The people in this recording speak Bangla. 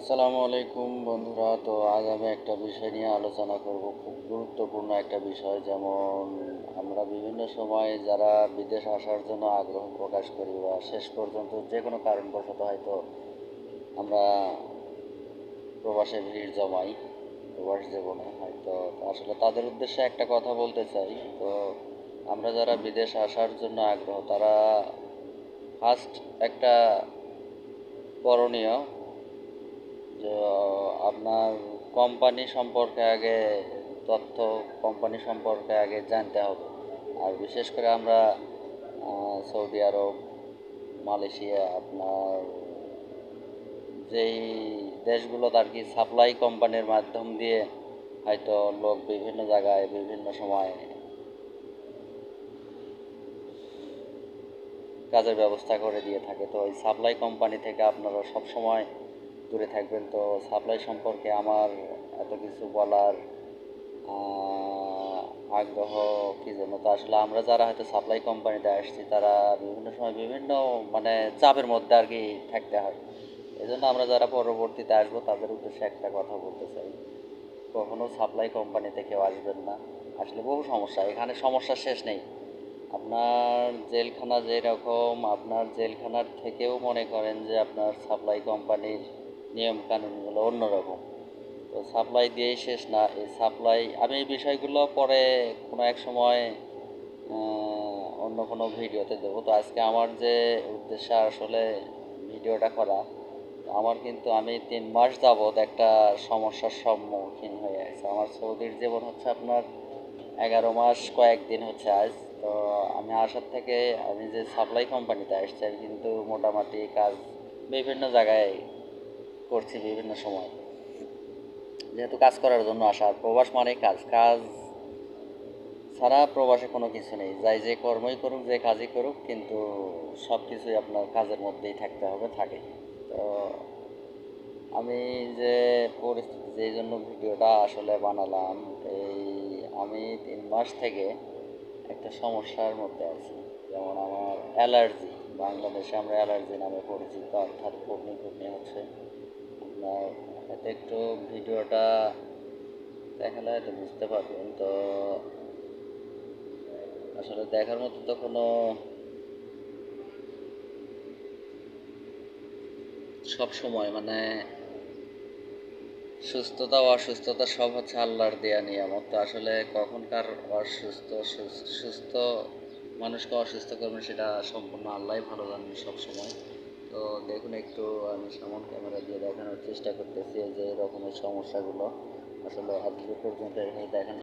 আসসালামু আলাইকুম বন্ধুরা। তো আজ আমি একটা বিষয় নিয়ে আলোচনা করব, খুব গুরুত্বপূর্ণ একটা বিষয়। যেমন আমরা বিভিন্ন সময় যারা বিদেশ আসার জন্য আগ্রহ প্রকাশ করি বা শেষ পর্যন্ত যে কোনো কারণবশত হয়তো আমরা প্রবাসে ভিড় জমাই, প্রবাস জীবনে হয়তো। আসলে তাদের উদ্দেশ্যে একটা কথা বলতে চাই। তো আমরা যারা বিদেশ আসার জন্য আগ্রহ, তারা ফার্স্ট একটা করণীয় আপনার কোম্পানি সম্পর্কে আগে তথ্য কোম্পানি সম্পর্কে আগে জানতে হবে। আর বিশেষ করে আমরা সৌদি আরব, মালয়েশিয়া, আপনার যেই দেশগুলোতে আর কি সাপ্লাই কোম্পানির মাধ্যম দিয়ে হয়তো লোক বিভিন্ন জায়গায় বিভিন্ন সময় কাজের ব্যবস্থা করে দিয়ে থাকে। তো ওই সাপ্লাই কোম্পানি থেকে আপনারা সব সময় দূরে থাকবেন। তো সাপ্লাই সম্পর্কে আমার এত কিছু বলার আগ্রহ কী জন্য তো আসলে আমরা যারা হয়তো সাপ্লাই কোম্পানিতে আসছি, তারা বিভিন্ন সময় বিভিন্ন মানে চাপের মধ্যে আর কি থাকতে হয়। এই জন্য আমরা যারা পরবর্তীতে আসব, তাদের উদ্দেশ্যে একটা কথা বলতে চাই। কখনো সাপ্লাই কোম্পানিতে কেউ আসবেন না। আসলে বহু সমস্যা, এখানে সমস্যা শেষ নেই। আপনার জেলখানা যেরকম, আপনার জেলখানার থেকেও মনে করেন যে আপনার সাপ্লাই কোম্পানির নিয়ম কানুনগুলো অন্যরকম। তো সাপ্লাই দিয়েই শেষ না, এই সাপ্লাই আমি এই বিষয়গুলো পরে কোনো এক সময় অন্য কোনো ভিডিওতে দেবো। তো আজকে আমার যে উদ্দেশ্য আসলে ভিডিওটা করা আমার কিন্তু আমি তিন মাস যাবৎ একটা সমস্যার সম্মুখীন হয়ে আছি। আমার সৌদির জীবন হচ্ছে আপনার এগারো মাস কয়েকদিন হচ্ছে আজ। তো আমি আসার থেকে আমি যে সাপ্লাই কোম্পানিতে আসছি আমি কিন্তু মোটামুটি কাজ বিভিন্ন জায়গায় করছি বিভিন্ন সময়। যেহেতু কাজ করার জন্য আসা প্রবাস মানেই কাজ। কাজ ছাড়া প্রবাসে কোনো কিছু নেই। যাই যে কর্মই করুক, যে কাজই করুক, কিন্তু সব কিছুই আপনার কাজের মধ্যেই থাকতে হবে, থাকে। তো আমি যে পরিস্থিতি যেই জন্য ভিডিওটা আসলে বানালাম, এই আমি তিন মাস থেকে একটা সমস্যার মধ্যে আছি। যেমন আমার অ্যালার্জি, বাংলাদেশে আমরা অ্যালার্জি নামে পরিচিত, অর্থাৎ কর্মী কর্মী হচ্ছে। একটু ভিডিওটা দেখালে হয়তো বুঝতে পারবেন। তো আসলে দেখার মতো তো কোনো সব সময় মানে সুস্থতা, অসুস্থতা সব হচ্ছে আল্লাহর দেয়া নিয়ামত। তো আসলে কখনকার অসুস্থ সুস- সুস্থ মানুষকে অসুস্থ করবেন সেটা সম্পূর্ণ আল্লাহই ভালো জানেন সব সময় তো দেখুন একটু আমি সামন ক্যামেরা দিয়ে দেখানোর চেষ্টা করতেছি যে এরকমের সমস্যাগুলো। আসলে আজকে পর্যন্ত এখানে দেখানো